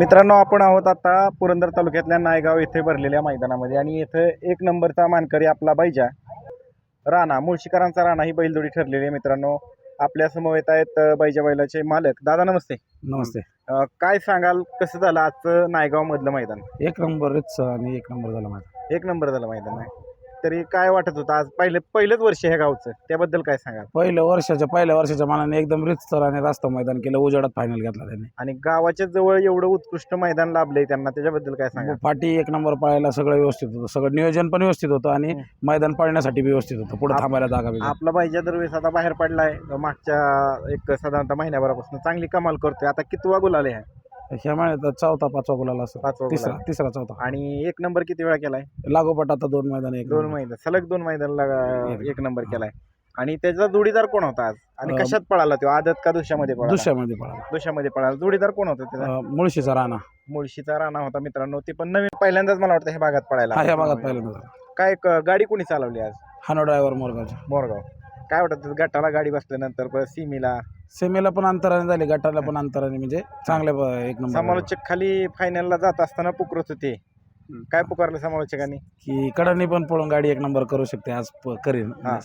मित्रांनो आपण आहोत आता पुरंदर तालुक्यातल्या नायगाव येथे भरलेल्या मैदानामध्ये आणि येथे एक नंबरचा मानकरी आपला बैजा. राणा मुळशीकरांचा राणा ही बैलजोडी ठरलेली आहे मित्रांनो. आपल्या समवेत आहेत अ, बैजा बैलाचे मालक. दादा नमस्ते. नमस्ते. अ, काय सांगाल कसं झालं आजचं नायगाव मधलं मैदान? एक नंबर आणि एक नंबर झाला माझा. एक नंबर झालं मैदान आहे. तरी काय वाटत होतं आज? पहिले पहिलंच वर्ष ह्या गावचं. त्याबद्दल काय सांगाल? पहिल्या वर्षाच्या पहिल्या वर्षाच्या मानाने एकदम रिच आणि रास्ता मैदान केलं उजेडात फायनल घेतला त्यांनी. आणि गावाच्या जवळ एवढं उत्कृष्ट मैदान लाभलंय त्यांना त्याच्याबद्दल काय सांगाल? फाटी एक नंबर पाळायला सगळं व्यवस्थित होतं सगळं नियोजन पण व्यवस्थित होतं आणि. मैदान पाळण्यासाठी बी व्यवस्थित होतं पुढे थांबायला जागा बी आपला पाहिजे दरवेळेस आता बाहेर पडलाय मागच्या एक साधारणतः महिन्याभरापासून चांगली कमाल करतोय आता कितवा गुलाल आहे? ह्या महिन्यात चौथा पाचवा गुलाला असं पाचवा तिसरा गुलाल. तिसरा चौथा. आणि एक नंबर किती वेळा केलाय? लागोपाठ आता दोन मैदान एक दोन. मैदान. सलग दोन मैदान एक एक नंबर केलाय. आणि त्याचा जोडीदार कोण होता आज? आणि अं, कशात पळाला तो? आदत का दुशामध्ये पळाला? दुसऱ्यामध्ये पळाला. दुशामध्ये पळाला. जोडीदार कोण होता त्याचा? अं, मुळशीचा राणा. मुळशीचा राणा होता मित्रांनो. ती पण नवीन पहिल्यांदाच मला वाटतं ह्या भागात पळायला. हा ह्या भागात पहिल्यांदा. काय क- गाडी कोणी चालवली आज? हानो ड्रायव्हर मोरगावचा. मोरगाव. काय वाटतं गटाला गाडी बसल्यानंतर परत सीमीला सेमीला पण अंतराने झाले गटाला पण अंतराने म्हणजे चांगल्या एक नंबर. समालोचक खाली फायनलला जात असताना पुकारत होते. काय पुकारलं समालोचकांनी? की कडाने पण पळून गाडी एक नंबर करू शकते आज प- करीन. हा.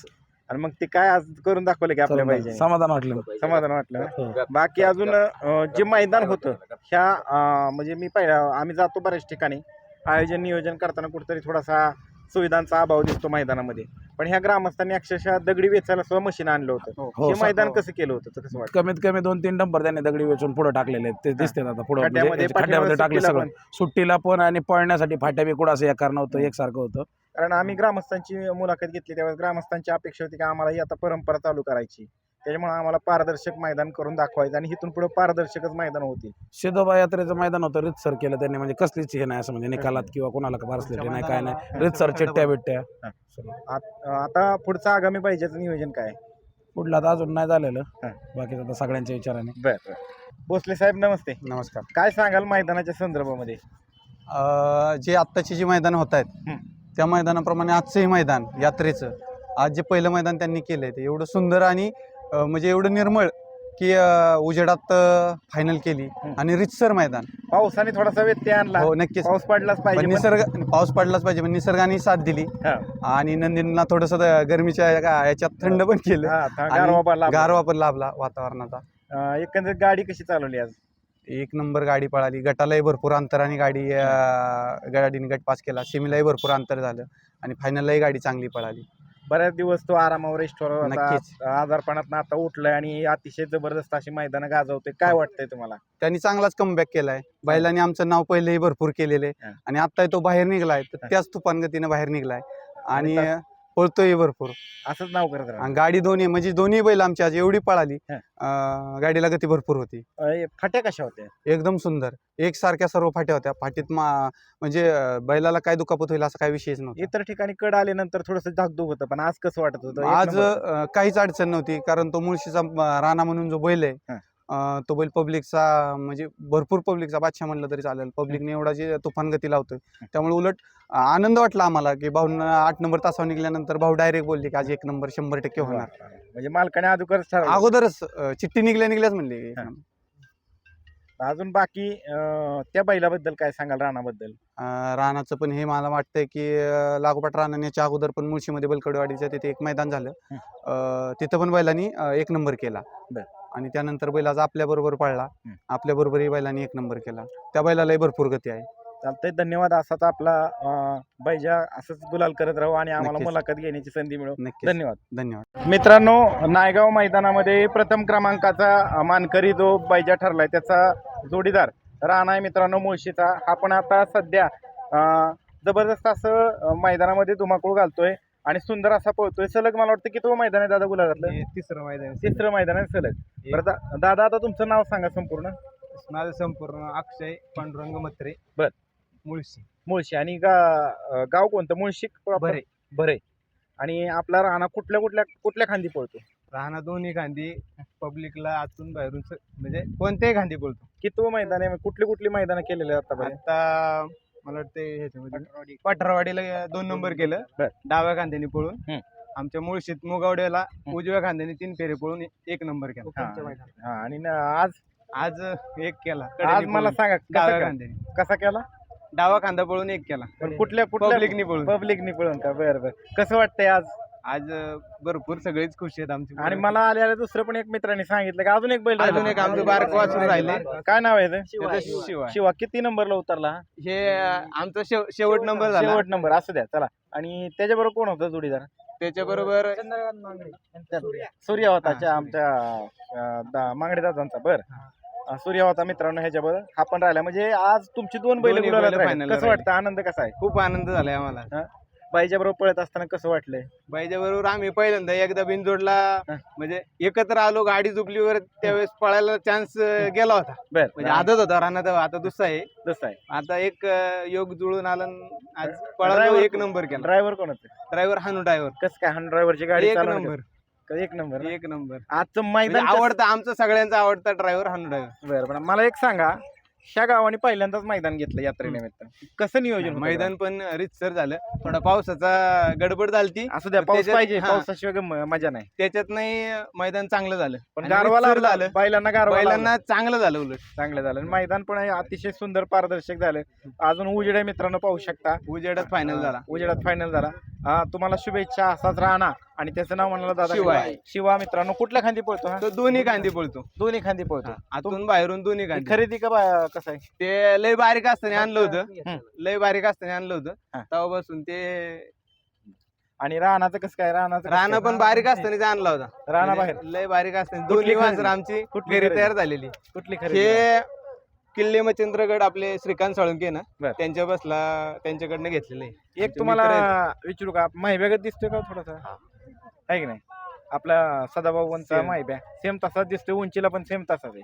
आणि मग ते काय आज करून दाखवलं की आपल्या पाहिजे? समाधान वाटलं. समाधान वाटलं ना? हो. बाकी अजून अं, जे मैदान होतं ह्या अं, म्हणजे मी पहिल्या आम्ही जातो बऱ्याच ठिकाणी. आयोजन नियोजन करताना कुठेतरी थोडासा सुविधांचा अभाव दिसतो मैदानामध्ये. पण ह्या ग्रामस्थांनी अक्षरशः दगडी वेचायला सुद्धा मशीन आणलं होतं. हो, हे सा- मैदान कसं केलं होतं तर कसं वाटतं? कमीत कमी दोन तीन डंपर त्याने दगडी वेचून पुढे टाकलेले आहेत. ते दिसते आता पुढे खड्ड्यामध्ये खड्ड्यामध्ये टाकले सुट्टीला सगळं. सुट्टीला पण आणि पळण्यासाठी फाट्या बी कुठं असं एकार नव्हतं एकसारखं होतं. कारण आम्ही ग्रामस्थांची मुलाखत घेतली त्यावेळेस ग्रामस्थांची अपेक्षा होती की आम्हाला ही आता परंपरा चालू करायची. त्याच्यामुळे आम्हाला पारदर्शक मैदान करून दाखवायचं आणि इथून पुढे पारदर्शकच मैदान होतील. सिद्धोबा यात्रेचं मैदान होतं रितसर केलं त्यांनी. म्हणजे कसलीच हे नाही असं म्हणजे निकालात किंवा कोणाला बारसलेटे नाही काय नाही. रितसर चिट्ट्या बिट्ट्या हा. आत- आता पुढचं आगामी पाहिजेचं नियोजन काय? आहे? पुढलं आता अजून नाही झालेलं. हा. बाकी आता सगळ्यांच्या विचाराने. बर भोसले साहेब नमस्ते. नमस्कार. काय सांगाल मैदानाच्या संदर्भामध्ये? अ, जे आत्ताची जी मैदान होत आहेत हं. त्या मैदानाप्रमाणे आजचंही मैदान यात्रेचं. आज जे पहिलं मैदान त्यांनी केलंय ते एवढं सुंदर आणि म्हणजे एवढं निर्मळ की उजेडात फायनल केली. आणि रितसर मैदान. पावसाने थोडासा व्यत्यय आणला. हो नक्कीच. पाऊस पडलाच पाहिजे निसर्ग पाऊस पडलाच पाहिजे पण निसर्गाने साथ दिली. आणि नंदींना थोडस गरमीच्या याच्यात थंड पण केलं. गारवा पण लाभला. वातावरणाचा. एकंदरीत गाडी कशी चालवली आज? एक नंबर गाडी पळाली. गटालाही भरपूर अंतराने गाडी गाडीने गट पास केला. सेमीलाही भरपूर अंतर झालं. आणि फायनललाही गाडी चांगली पळाली. बऱ्याच दिवस तो आरामावर नक्कीच. आजारपणात आता उठलाय आणि अतिशय जबरदस्त अशी मैदान गाजवते काय वाटतंय तुम्हाला? त्यांनी चांगलाच कमबॅक केलाय. बैलांनी आमचं नाव पहिलेही भरपूर केलेले हा. आणि आता तो बाहेर निघलाय. तर हा. त्याच तुफान गतीने बाहेर निघलाय. आणि आणि पळतोय भरपूर. असंच नाव करत राहा आणि गाडी दोन्ही म्हणजे दोन्ही बैल आमची आज एवढी पळाली हा. अं, गाडीला गती भरपूर होती. अं, फाट्या कशा होत्या? एकदम सुंदर. एकसारख्या सर्व फाट्या होत्या. फाटीत मा म्हणजे अं, बैलाला काय दुखापत होईल असा काही विषयच नव्हता. इतर ठिकाणी कड आल्यानंतर थोडस धाकधूक होतं पण आज कसं वाटत होतं? एक आज नंबर. अं, काहीच अडचण नव्हती कारण तो मुळशीचा अं, राणा म्हणून जो बैल हा. आहे तो बैल पब्लिकचा म्हणजे भरपूर पब्लिकचा बादशाह म्हणलं तरी चालेल. पब्लिकने एवढा जे तुफान गती लावतोय त्यामुळे उलट आनंद वाटला आम्हाला की भाऊ आठ नंबर तासावर निघाल्यानंतर भाऊ डायरेक्ट बोलले की आज एक नंबर शंभर टक्के होणार. म्हणजे मालकाने अगोदरच ठरवलं. अगोदरच चिठ्ठी निघल्या निघल्याच म्हणले. हा. अजून बाकी त्या बैलाबद्दल काय सांगाल राणाबद्दल अं, रानाचं पण हे मला वाटतंय की लागोपाठ रानाने याच्या अगोदर पण मुळशीमध्ये बैलकडेवाडीच्या तिथे एक मैदान झालं. हं. तिथं पण बैलांनी एक नंबर केला. बर. आणि त्यानंतर बैल आज आपल्या बरोबर पळला. हं. आपल्या बरोबरही बैलांनी एक नंबर केला. त्या बैलालाही भरपूर गती आहे. चालतंय धन्यवाद. असाच आपला अं, बैजा असंच गुलाल करत राहू आणि आम्हाला नक्कीच. मुलाखत घेण्याची संधी मिळो. नक्कीच. धन्यवाद. धन्यवाद. मित्रांनो नायगाव मैदानामध्ये प्रथम क्रमांकाचा मानकरी जो बैजा ठरलाय त्याचा जोडीदार राणा आहे मित्रांनो मुळशीचा. आपण आता सध्या अ, जबरदस्त असं अ, मैदानामध्ये धुमाकूळ घालतोय. आणि सुंदर असा पळतोय. सलग मला वाटतं की तो मैदान आहे दादा गुलाबातलं? तिसरं मैदान तिसरं मैदान आहे सलग. बरं दा- दादा आता तुमचं नाव सांगा संपूर्ण. माझं संपूर्ण अक्षय पांडुरंग मत्रे बर. मुळशी. मुळशी. आणि गा अ, गाव कोणतं? मुळशी proper? बरे बरे आणि आपला राणा कुठल्या कुठल्या कुठल्या खांदी पळतो? राहणार दोन्ही गांधी पब्लिकला आतून बाहेरून स- म्हणजे कोणत्याही गांधी बोलतो की तो मैदान आहे? कुठली कुठली मैदानं केलेले आहेत आतापर्यंत? आता मला वाटतं ह्याच्यामध्ये पठारवाडीला दोन नंबर केलं. बर. डाव्या खांद्याने पळून. हम्म. आमच्या मुळशीत मुगावड्याला उजव्या खांद्याने तीन फेरे पळून एक नंबर केला. हा. हा. आणि न- आज? आज एक केला. आज कडेने मला पळून. सांगा कसा डाव्या? खांद्याने. कसा केला? डावा खांदा पळून एक केला. पण कुठल्या कुठल्या पब्लिकनी पळून. पब्लिकनी पळून का? बरं बरं. कसं वाटतंय आज? आज भरपूर सगळेच खुशी आहेत आमची आणि मला आलेल्या दुसरं पण एक मित्रांनी सांगितलं की अजून एक बैल राहिला. अजून एक आमचं बारकं वासरू राहिले. काय नाव आहे ते? शिवाय. शिवा किती नंबरला उतरला? हा? हे आमचा शेव- शेवट नंबर झाला. शेवट नंबर. असू द्या चला. आणि त्याच्याबरोबर कोण होतं जोडीदार? त्याच्या बरोबर सूर्य. होता हा, च्या- आमच्या अं, दा- मांगडे दादांचा. बर. अं, सूर्य होता मित्रांनो ह्याच्याबरोबर. हा पण राहिला. म्हणजे आज तुमची दोन बैल दोन्ही गुलालात बैलं राहिले. final ला कसं वाटतं? आनंद कसा आहे? खूप आनंद झालाय आम्हाला. बरोबर पळत असताना कसं वाटलंय? बाईच्या बरोबर आम्ही पहिल्यांदा एकदा बिनजोडला. म्हणजे एकत्र आलो गाडी झुपलीवर त्यावेळेस पळायला चान्स गेला होता. बर. म्हणजे आदत होता राणा आता दुसरा आहे. जसं आहे. आता एक योग जुळून आला आज पळालो एक नंबर केला. ड्रायव्हर कोण होते? ड्रायव्हर हानू ड्रायव्हर. कसं काय हन ड्रायव्हरची गाडी एक नंबर. का? एक नंबर ना? एक नंबर. आजचं म्हणजे मैदान कसं- आवडता आमचा सगळ्यांचा आवडता ड्रायव्हर हानू ड्रायव्हर. बरं बरं. मला एक सांगा ह्या गावाने पहिल्यांदाच मैदान घेतलं यात्रेनिमित्त. कसं नियोजन मैदान पण रितसर झालं. थोडा पावसाचा गडबड झालती? असू द्या पाऊस त्याच्यात- पाहिजे हा. पावसाशिवाय गम- मजा नाही. त्याच्यात नाही मैदान चांगलं झालं. पण आणि गारवा रीतसर लागला झालं. बैलांना गारवा. बैलांना चांगलं झालं उलट. चांगलं झालं. आणि मैदान पण आहे अतिशय सुंदर पारदर्शक झालं. अजून उजेड आहे मित्रांनो पाहू शकता. उजेडात फायनल झाला. उजेडात फायनल झाला. हा, तुम्हाला शुभेच्छा. असाच राहणार. आणि त्याचं नाव म्हणाला दादा शिवा. शिवा मित्रांनो कुठल्या खांदी पळतो हा? तो दोन्ही कांदी पळतो. दोन्ही खांदी पळतो. आतून बाहेरून दोन्ही ही कांदी खरेदी का बा- कसं आहे? ते लय बारीक असताना आणलं होतं. हम्म. लय बारीक असताना आणलं होतं. हा. तेव्हापासून ते आणि रानाचं कसं काय? रानाचं राणा? पण बारीक असताना आणला होता. राणा म्हणजे बाहेर. लय बारीक असताना. दोन्ही खरेदी? वासर आमची कुठली घरी खरेदी? तयार झालेली. कुठली खरेदी? हे किल्ले मच्छिंद्रगड आपले श्रीकांत साळुंके ना बर. त्यांच्या बसला त्यांच्याकडनं घेतलेलं एक तुम्हाला. विचारू का? माहिब्यागत दिसतोय का थोडासा? आहे की नाही? आपला सदाभाऊंचा Same. माहिब्या सेम तसाच दिसतोय उंचीला पण सेम तसाच आहे.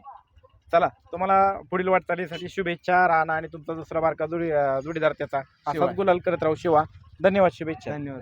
चला तुम्हाला पुढील वाटचालीसाठी शुभेच्छा राणा आणि तुमचा दुसरा बारका जोडी जोडीदार त्याचा. असाच गुलाल करत राहू शिवा. धन्यवाद शुभेच्छा. धन्यवाद.